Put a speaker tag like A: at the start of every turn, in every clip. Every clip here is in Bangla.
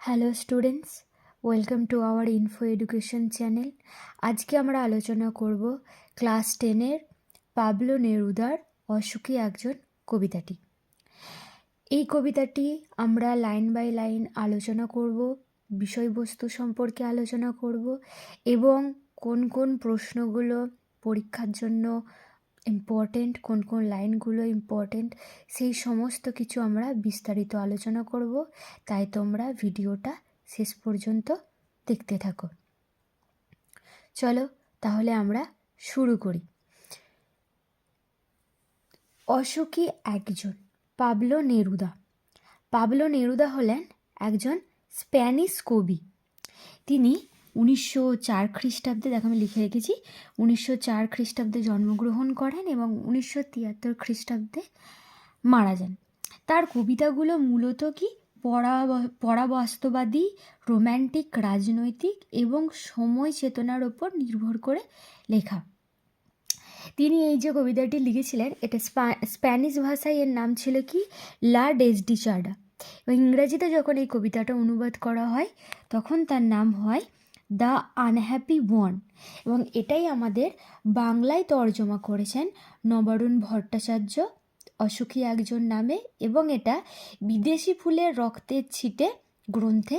A: Hello students welcome to our info education channel আজকে আমরা আলোচনা করব ক্লাস টেনের পাবলো নেরুদার অসুখী একজন কবিতাটি। এই কবিতাটি আমরা লাইন বাই লাইন আলোচনা করব, বিষয়বস্তু সম্পর্কে আলোচনা করব এবং কোন কোন প্রশ্নগুলো পরীক্ষার জন্য ইম্পর্টেন্ট কোন কোন লাইনগুলো ইম্পর্টেন্ট সেই সমস্ত কিছু আমরা বিস্তারিত আলোচনা করব। তাই তোমরা ভিডিওটা শেষ পর্যন্ত দেখতে থাকো। চলো তাহলে আমরা শুরু করি। অশোকী একজন, পাবলো নেরুদা। পাবলো নেরুদা হলেন একজন স্প্যানিশ কবি। তিনি উনিশশো চার খ্রিস্টাব্দে, দেখো আমি লিখে রেখেছি, উনিশশো চার খ্রিস্টাব্দে জন্মগ্রহণ করেন এবং উনিশশো তিয়াত্তর খ্রিস্টাব্দে মারা যান। তার কবিতাগুলো মূলত কি? পরা, পরাবাস্তবাদী, রোম্যান্টিক, রাজনৈতিক এবং সময় চেতনার ওপর নির্ভর করে লেখা। তিনি এই যে কবিতাটি লিখেছিলেন, এটা স্প্যানিশ ভাষায় এর নাম ছিল কি? লা ডেসডিচার্ডা। এবং ইংরেজিতে যখন এই কবিতাটা অনুবাদ করা হয়, তখন তার নাম হয় দ্য আনহ্যাপি ওয়ান এবং এটাই আমাদের বাংলায় তর্জমা করেছেন নবারুণ ভট্টাচার্য, অসুখী একজন নামে, এবং এটা বিদেশি ফুলের রক্তের ছিটে গ্রন্থে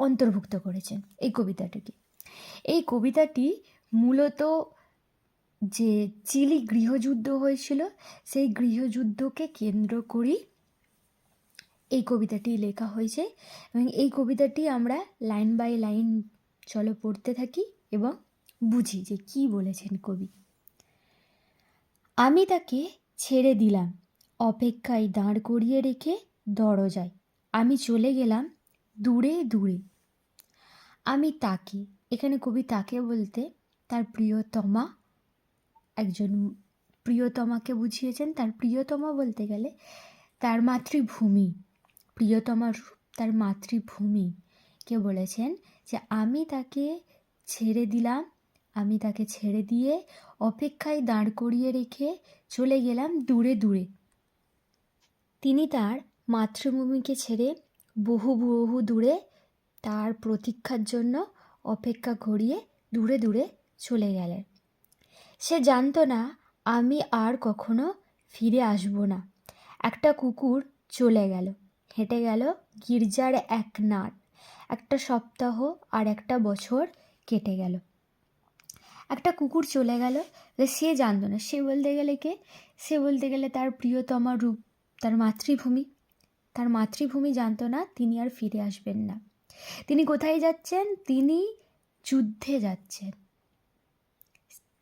A: অন্তর্ভুক্ত করেছেন এই কবিতাটিকে। এই কবিতাটি মূলত যে চিলি গৃহযুদ্ধ হয়েছিল, সেই গৃহযুদ্ধকে কেন্দ্র করেই এই কবিতাটি লেখা হয়েছে। এবং এই কবিতাটি আমরা লাইন বাই লাইন চলো পড়তে থাকি এবং বুঝি যে কি বলেছেন কবি। আমি তাকে ছেড়ে দিলাম, অপেক্ষায় দাঁড় করিয়ে রেখে দরজায়। আমি চলে গেলাম দূরে দূরে। আমি তাকে, এখানে কবি তাকে বলতে তার প্রিয়তমা, একজন প্রিয়তমাকে বুঝিয়েছেন। তার প্রিয়তমা বলতে গেলে তার মাতৃভূমি, প্রিয়তমার তার মাতৃভূমিকে বলেছেন যে আমি তাকে ছেড়ে দিলাম, আমি তাকে ছেড়ে দিয়ে অপেক্ষায় দাঁড় করিয়ে রেখে চলে গেলাম দূরে দূরে। তিনি তার মাতৃভূমিকে ছেড়ে বহু বহু দূরে তার প্রতীক্ষার জন্য অপেক্ষা করিয়ে দূরে দূরে চলে গেলেন। সে জানতো না, আমি আর কখনো ফিরে আসব না। একটা কুকুর চলে গেল, হেঁটে গেল গির্জার এক নাট একটা সপ্তাহ আর একটা বছর কেটে গেল। একটা কুকুর চলে গেল সে জানতো না। সে বলতে গেলে কে? সে বলতে গেলে তার প্রিয়তমা রূপ, তার মাতৃভূমি। তার মাতৃভূমি জানতো না, তিনি আর ফিরে আসবেন না। তিনি কোথায় যাচ্ছেন? তিনি যুদ্ধে যাচ্ছেন।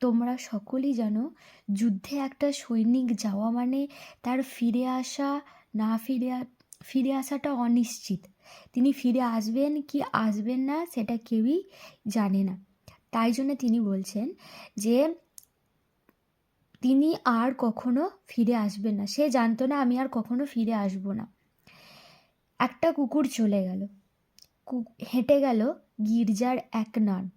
A: তোমরা সকলেই জানো, যুদ্ধে একটা সৈনিক যাওয়া মানে তার ফিরে আসা, না ফিরে ফিরে আসাটা অনিশ্চিত। তিনি ফিরে আসবেন কি আসবেন না সেটা কেউই জানে না। তাই জন্য তিনি বলছেন যে, তিনি আর কখনো ফিরে আসবেন না। সে জানতো না, আমি আর কখনো ফিরে আসব না। একটা কুকুর চলে গেল। হেঁটে গেল গির্জার এক নান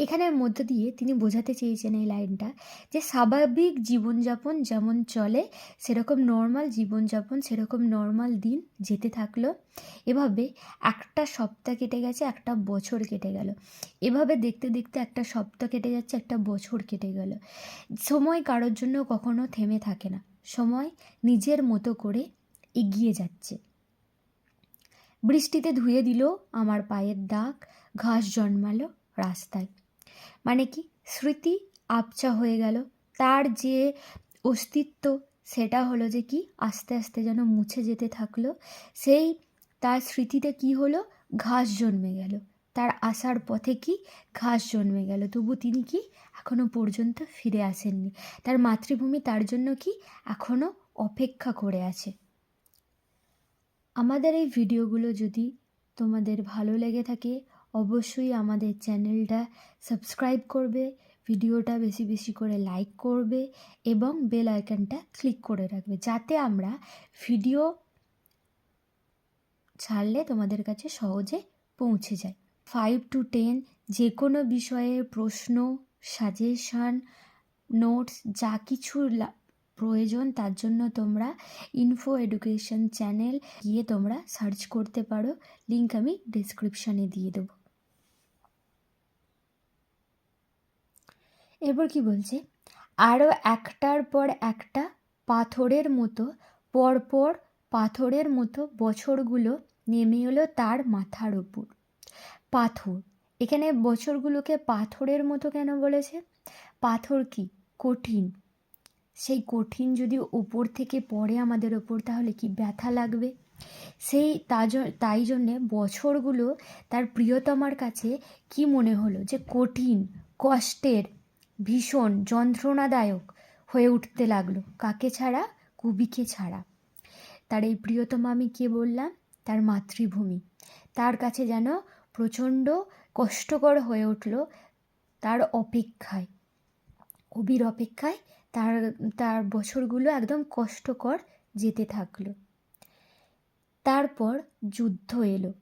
A: এখানের মধ্য দিয়ে তিনি বোঝাতে চেয়েছেন এই লাইনটা যে স্বাভাবিক জীবনযাপন যেমন চলে, সেরকম নর্মাল জীবনযাপন, সেরকম নর্মাল দিন যেতে থাকল। এভাবে একটা সপ্তাহ কেটে গেছে, একটা বছর কেটে গেল। এভাবে দেখতে দেখতে একটা সপ্তাহ কেটে যাচ্ছে, একটা বছর কেটে গেল। সময় কারোর জন্য কখনো থেমে থাকে না। সময় নিজের মতো করে এগিয়ে যাচ্ছে। বৃষ্টিতে ধুয়ে দিল আমার পায়ের দাগ, ঘাস জন্মালো রাস্তায়। মানে কি? স্মৃতি আবচা হয়ে গেল। তার যে অস্তিত্ব, সেটা হলো যে কি? আস্তে আস্তে যেন মুছে যেতে থাকল। সেই, তার স্মৃতিতে কি হলো? ঘাস জন্মে গেল। তার আসার পথে কি? ঘাস জন্মে গেল। তবু তিনি কি? এখনও পর্যন্ত ফিরে আসেননি। তার মাতৃভূমি তার জন্য কি? এখনও অপেক্ষা করে আছে। আমাদের এই ভিডিওগুলো যদি তোমাদের ভালো লেগে থাকে অবশ্যই আমাদের চ্যানেলটা সাবস্ক্রাইব করবে, ভিডিওটা বেশি বেশি করে লাইক করবে এবং বেল আইকনটা ক্লিক করে রাখবে যাতে আমরা ভিডিও ছাড়লে তোমাদের কাছে সহজে পৌঁছে যায়। ফাইভ টু টেন যে কোনো বিষয়ে প্রশ্ন সাজেশান নোটস যা কিছু প্রয়োজন তার জন্য তোমরা ইনফো এডুকেশন চ্যানেল গিয়ে তোমরা সার্চ করতে পারো। লিঙ্ক আমি ডিসক্রিপশানে দিয়ে দেবো। এরপর কি বলছে? আরও একটার পর একটা পাথরের মতো, পরপর পাথরের মতো বছরগুলো নেমে এলো তার মাথার ওপর। পাথর। এখানে বছরগুলোকে পাথরের মতো কেন বলেছে? পাথর কি? কঠিন। সেই কঠিন যদি ওপর থেকে পড়ে আমাদের ওপর, তাহলে কি ব্যথা লাগবে? সেই তাই জন্যে বছরগুলো তার প্রিয়তমার কাছে কি মনে হলো? যে কঠিন, কষ্টের ভীষণ যন্ত্রণাদায়ক হয়ে উঠতে লাগল। কাকে ছাড়া? কবিকে ছাড়া। তার এই প্রিয়তমা আমি কে বললাম? তার মাতৃভূমি। তার কাছে যেন প্রচণ্ড কষ্টকর হয়ে উঠল তার অপেক্ষায়। কবির অপেক্ষায় তার তার বছরগুলো একদম কষ্টকর যেতে থাকল। তারপর যুদ্ধ এলো।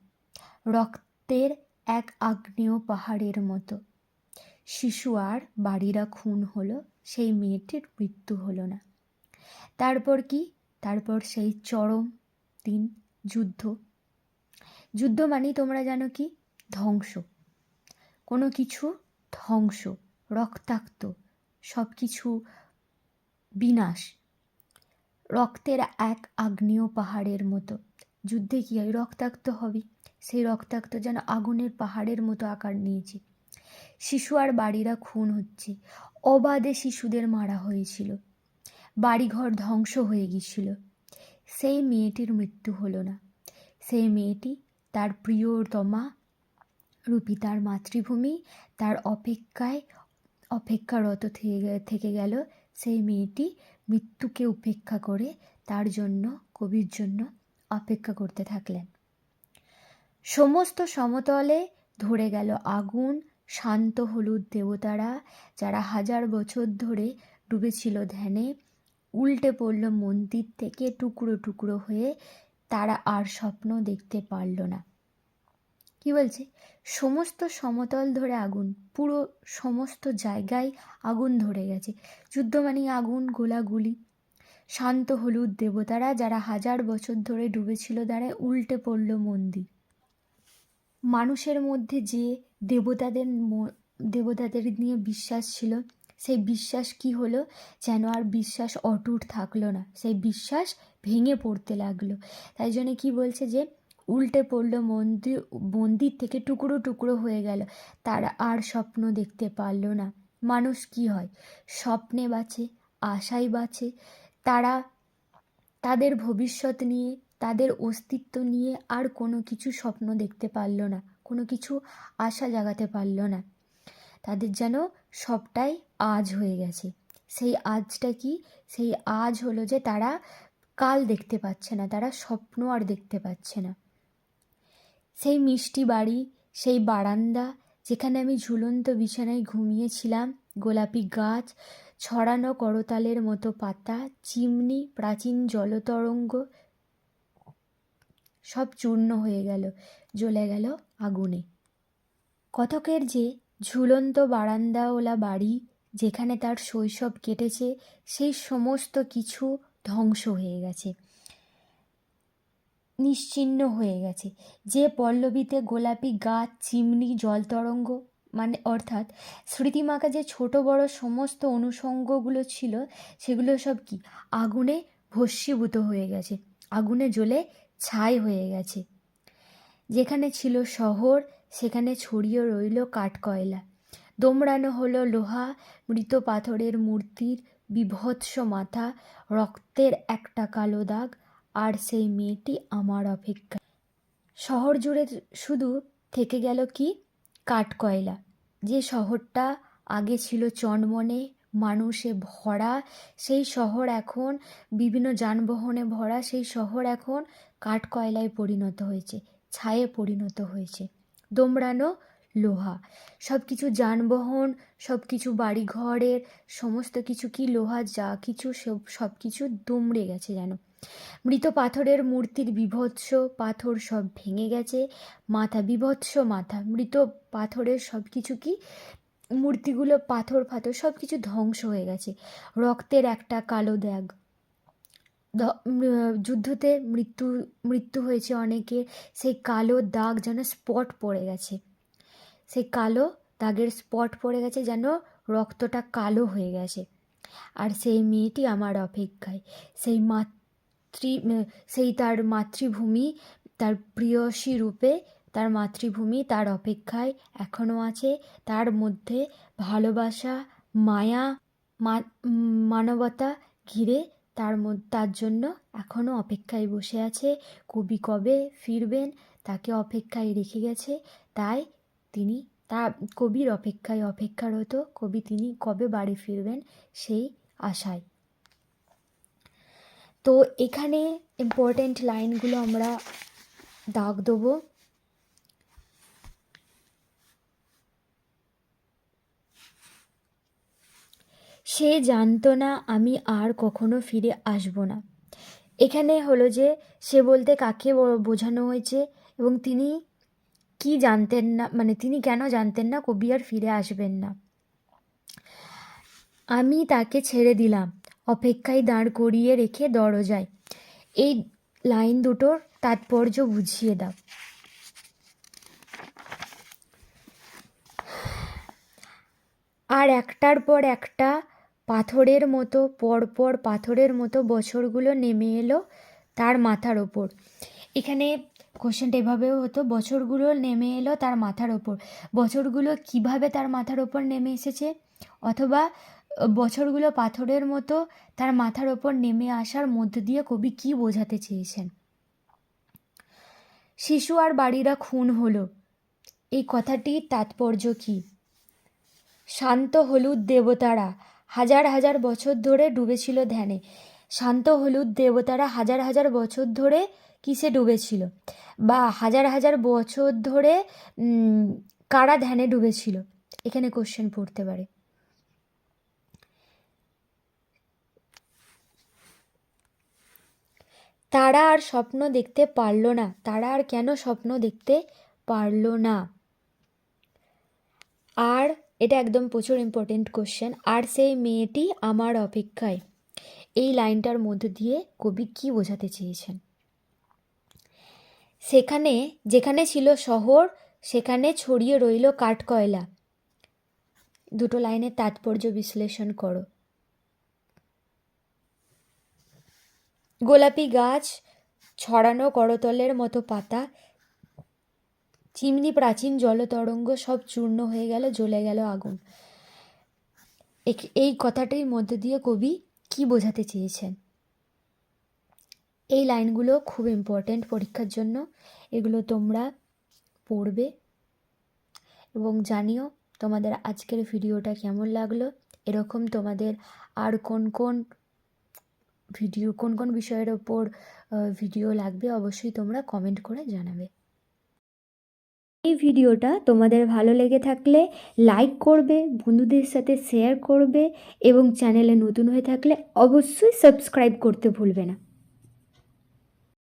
A: রক্তের এক আগ্নেয় পাহাড়ের মতো। শিশু আর বাড়িরা খুন হলো, সেই মেয়েটির মৃত্যু হলো না। তারপর কি? তারপর সেই চরম দিন, যুদ্ধ। যুদ্ধ মানেই তোমরা জানো কি? ধ্বংস। কোনো কিছু ধ্বংস, রক্তাক্ত সব কিছু বিনাশ। রক্তের এক আগ্নেয় পাহাড়ের মতো। যুদ্ধে কী হয়? রক্তাক্ত হবে। সেই রক্তাক্ত যেন আগুনের পাহাড়ের মতো আকার নিয়েছে। শিশু আর বাড়িরা খুন হচ্ছে। অবাধে শিশুদের মারা হয়েছিল। বাড়িঘর ধ্বংস হয়ে গিয়েছিল। সেই মেয়েটির মৃত্যু হলো না। সেই মেয়েটি তার প্রিয়তমা রূপী, তার মাতৃভূমি, তার অপেক্ষায় অপেক্ষারত থেকে গেল। সেই মেয়েটি মৃত্যুকে উপেক্ষা করে তার জন্য, কবির জন্য অপেক্ষা করতে থাকলেন। সমস্ত সমতলে ধরে গেল আগুন শান্ত হলুদ দেবতারা যারা হাজার বছর ধরে ডুবেছিল ধ্যানে, উল্টে পড়ল মন্দির থেকে টুকরো টুকরো হয়ে তারা আর স্বপ্ন দেখতে পারল না। কি বলছে? সমস্ত সমতল ধরে আগুন, পুরো সমস্ত জায়গায় আগুন ধরে গেছে। যুদ্ধ মানে আগুন, গোলাগুলি। শান্ত হলুদ দেবতারা যারা হাজার বছর ধরে ডুবেছিল দ্বারা উল্টে পড়ল মন্দির। মানুষের মধ্যে যে দেবতাদের দেবতাদের নিয়ে বিশ্বাস ছিল, সেই বিশ্বাস কি হলো? যেন আর বিশ্বাস অটুট থাকল না। সেই বিশ্বাস ভেঙে পড়তে লাগল। তাই জন্য কি বলছে যে, উল্টে পড়ল মন্দির মন্দির থেকে টুকরো টুকরো হয়ে গেল। তারা আর স্বপ্ন দেখতে পারল না। মানুষ কি হয়? স্বপ্নে বাঁচে, আশায় বাঁচে। তারা তাদের ভবিষ্যৎ নিয়ে তাদের অস্তিত্ব নিয়ে আর কোনো কিছু স্বপ্ন দেখতে পারল না, কোনো কিছু আশা জাগাতে পারল না। তাদের যেন সবটাই আজ হয়ে গেছে। সেই আজটা কি? সেই আজ হলো যে তারা কাল দেখতে পাচ্ছে না, তারা স্বপ্ন আর দেখতে পাচ্ছে না। সেই মিষ্টি বাড়ি, সেই বারান্দা, যেখানে আমি ঝুলন্ত বিছানায় ঘুমিয়েছিলাম, গোলাপি গাছ, ছড়ানো করতালের মতো পাতা, চিমনি, প্রাচীন জলতরঙ্গ সব চূর্ণ হয়ে গেল, জ্বলে গেল আগুনে। কতকের যে ঝুলন্ত বারান্দাওয়ালা বাড়ি যেখানে তার শৈশব কেটেছে, সেই সমস্ত কিছু ধ্বংস হয়ে গেছে। নিশ্চিহ্ন হয়ে গেছে। যে পল্লবীতে গোলাপি গাছ চিমনি জলতরঙ্গ মানে অর্থাৎ স্মৃতিমাকা যে ছোট বড় সমস্ত অনুষঙ্গগুলো ছিল, সেগুলো সব কি? আগুনে ভস্মীভূত হয়ে গেছে। আগুনে জ্বলে ছাই হয়ে গেছে। যেখানে ছিল শহর, সেখানে ছড়িয়ে রইল কাঠকয়লা। দোমড়ানো হলো লোহা, মৃত পাথরের মূর্তির বিভৎস মাথা, রক্তের একটা কালো দাগ, আর সেই মেয়েটি আমার অপেক্ষা। শহর জুড়ে শুধু থেকে গেল কি? কাঠকয়লা। যে শহরটা আগে ছিল চনমনে মানুষে ভরা। সেই শহর এখন, বিভিন্ন যানবাহনে ভরা, সেই শহর এখন কাঠকয়লায় পরিণত হয়েছে, ছায়ে পরিণত হয়েছে। দোমড়ানো লোহা। সব কিছু যানবাহন সব কিছু বাড়িঘরের, সমস্ত কিছু কি লোহা, যা কিছু সব সব কিছু দুমড়ে গেছে যেন। মৃত পাথরের মূর্তির বিভৎস, পাথর সব ভেঙে গেছে, মাথা বিভৎস মাথা। মৃত পাথরের সব কিছু কি মূর্তিগুলো, পাথর ফাথর সব কিছু ধ্বংস হয়ে গেছে। রক্তের একটা কালো দাগ। যুদ্ধতে মৃত্যু মৃত্যু হয়েছে অনেকের সেই কালো দাগ যেন স্পট পড়ে গেছে। সেই কালো দাগের স্পট পড়ে গেছে যেন রক্তটা কালো হয়ে গেছে। আর সেই মেয়েটি আমার অপেক্ষায়। সেই মাতৃ সেই তার মাতৃভূমি তার প্রিয়সী রূপে তার মাতৃভূমি, তার অপেক্ষায় এখনও আছে। তার মধ্যে ভালোবাসা, মায়া মানবতা ঘিরে তার তার জন্য এখনও অপেক্ষায় বসে আছে। কবি কবে ফিরবেন? তাকে অপেক্ষায় রেখে গেছে। তাই তিনি, তা কবির অপেক্ষায় অপেক্ষারত কবি তিনি কবে বাড়ি ফিরবেন সেই আশায়। তো এখানে ইম্পর্ট্যান্ট লাইনগুলো আমরা দাগ দেবো। সে জানতো না আমি আর কখনো ফিরে আসব না। এখানে হলো যে, সে বলতে কাকে বোঝানো হয়েছে এবং তিনি কি জানতেন না মানে তিনি কেন জানতেন না কবি আর ফিরে আসবেন না। আমি তাকে ছেড়ে দিলাম, অপেক্ষায় দাঁড় করিয়ে রেখে দরজায়। এই লাইন দুটোর তাৎপর্য বুঝিয়ে দাও। আর একটার পর একটা পাথরের মতো, পরপর পাথরের মতো বছরগুলো নেমে এলো তার মাথার ওপর। এখানে কোশ্চেনটা এভাবেও হতো, বছরগুলো নেমে এলো তার মাথার ওপর। বছরগুলো কীভাবে তার মাথার ওপর নেমে এসেছে? অথবা বছরগুলো পাথরের মতো তার মাথার ওপর নেমে আসার মধ্য দিয়ে কবি কি বোঝাতে চেয়েছেন? শিশু আর বাড়িরা খুন হলো। এই কথাটির তাৎপর্য কী? শান্ত হলুদ দেবতারা হাজার হাজার বছর ধরে ডুবেছিল ধ্যানে। শান্ত হলুদ দেবতারা হাজার হাজার বছর ধরে কিসে ডুবেছিল? বা হাজার হাজার বছর ধরে কারা ধ্যানে ডুবেছিল? এখানে কোশ্চেন পড়তে পারে। তারা আর স্বপ্ন দেখতে পারল না। তারা আর কেন স্বপ্ন দেখতে পারল না? আর এটা একদম প্রচুর ইম্পর্টেন্ট কোশ্চেন আর সেই মেয়েটি আমার অপেক্ষায়। এই লাইনটার মধ্য দিয়ে কবি কি বোঝাতে চেয়েছেন? সেখানে, যেখানে ছিল শহর, সেখানে ছড়িয়ে রইল কাঠকয়লা। দুটো লাইনের তাৎপর্য বিশ্লেষণ করো। গোলাপি গাছ, ছড়ানো করতলের মতো পাতা চিমনি প্রাচীন জলতরঙ্গ সব চূর্ণ হয়ে গেল, জ্বলে গেল আগুন। এই কথাটির মধ্যে দিয়ে কবি কি বোঝাতে চেয়েছেন? এই লাইনগুলো খুব ইম্পর্ট্যান্ট পরীক্ষার জন্য। এগুলো তোমরা পড়বে এবং জানিও তোমাদের আজকের ভিডিওটা কেমন লাগল। এরকম তোমাদের আর কোন কোন ভিডিও, কোন কোন বিষয়ের ওপর ভিডিও লাগবে অবশ্যই তোমরা কমেন্ট করে জানাবে। এই ভিডিওটা তোমাদের ভালো লেগে থাকলে লাইক করবে, বন্ধুদের সাথে শেয়ার করবে এবং চ্যানেলে নতুন হয়ে থাকলে অবশ্যই সাবস্ক্রাইব করতে ভুলবে না।